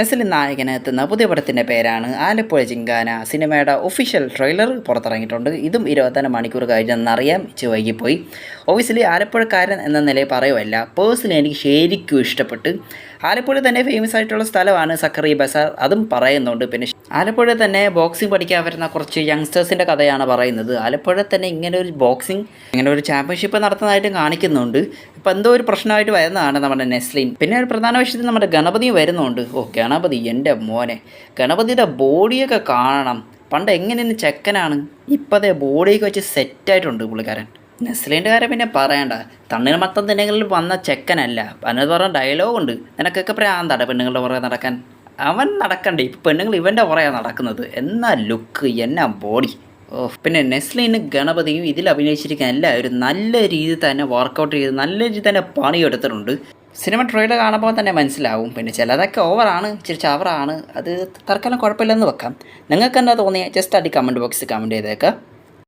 നെസ്ലിൻ നായകനെത്തുന്ന പുതിയ പടത്തിന്റെ പേരാണ് ആലപ്പുഴ ചിങ്കാന സിനിമയുടെ ഒഫീഷ്യൽ ട്രെയിലർ പുറത്തിറങ്ങിയിട്ടുണ്ട്. ഇതും ഇരുപത്തിനാല് മണിക്കൂർ കഴിഞ്ഞെന്നറിയാം. ഇച്ച് വൈകിപ്പോയി. ഒബിയസ്ലി ആലപ്പുഴക്കാരൻ എന്ന നിലയിൽ പറയുമല്ല പേഴ്സണലി എനിക്ക് ശരിക്കും ഇഷ്ടപ്പെട്ട്. ആലപ്പുഴ തന്നെ ഫേമസ് ആയിട്ടുള്ള സ്ഥലമാണ് സക്കറി ബസാർ. അതും പറയുന്നുണ്ട്. പിന്നെ ആലപ്പുഴ തന്നെ ബോക്സിംഗ് പഠിക്കാൻ വരുന്ന കുറച്ച് യങ്സ്റ്റേഴ്സിന്റെ കഥയാണ് പറയുന്നത്. ആലപ്പുഴ തന്നെ ഇങ്ങനെ ഒരു ബോക്സിംഗ് ഇങ്ങനെ ഒരു ചാമ്പ്യൻഷിപ്പ് നടത്തുന്നതായിട്ടും കാണിക്കുന്നുണ്ട്. ഇപ്പം എന്തോ ഒരു പ്രശ്നമായിട്ട് വരുന്നതാണ് നമ്മുടെ നെസ്ലിൻ. പിന്നെ ഒരു പ്രധാന വിഷയത്തിൽ നമ്മുടെ ഗണപതി വരുന്നുണ്ട്. ഓ ഗണപതി എന്റെ മോനെ. ഗണപതിയുടെ ബോഡിയൊക്കെ കാണണം. പണ്ട് എങ്ങനെയെന്ന് ചെക്കനാണ്. ഇപ്പോഴത്തെ ബോഡിയൊക്കെ വെച്ച് സെറ്റായിട്ടുണ്ട് പുള്ളിക്കാരൻ. നെസ്ലിന്റെ കാര്യം പിന്നെ പറയണ്ട. തണ്ണിന് മത്തം ദിനങ്ങളിൽ വന്ന ചെക്കനല്ല. അതിനകത്ത് പറഞ്ഞ ഡയലോഗുണ്ട് നിനക്കൊക്കെ പ്രാന്താണ് പെണ്ണുങ്ങളുടെ പുറകെ നടക്കാൻ. അവൻ നടക്കണ്ടേ? ഇപ്പം പെണ്ണുങ്ങൾ ഇവന്റെ പുറകെ നടക്കുന്നത്. എന്നാ ലുക്ക് എന്നാ ബോഡി പിന്നെ നെസ്ലിന് ഗണപതിയും ഇതിൽ അഭിനയിച്ചിരിക്കാൻ എല്ലാവരും നല്ല രീതിയിൽ തന്നെ വർക്കൗട്ട് ചെയ്ത് നല്ല രീതിയിൽ തന്നെ പണിയെടുത്തിട്ടുണ്ട്. സിനിമ ട്രെയിലർ കാണുമ്പോൾ തന്നെ മനസ്സിലാവും. പിന്നെ ചിലതൊക്കെ ഓവറാണ് ഇച്ചിരി ചവറാണ് അത് തൽക്കാലം കുഴപ്പമില്ലെന്ന് വെക്കാം. നിങ്ങൾക്ക് എന്താ തോന്നിയാൽ ജസ്റ്റ് അടി കമന്റ് ബോക്സിൽ കമന്റ് ചെയ്തേക്കാം.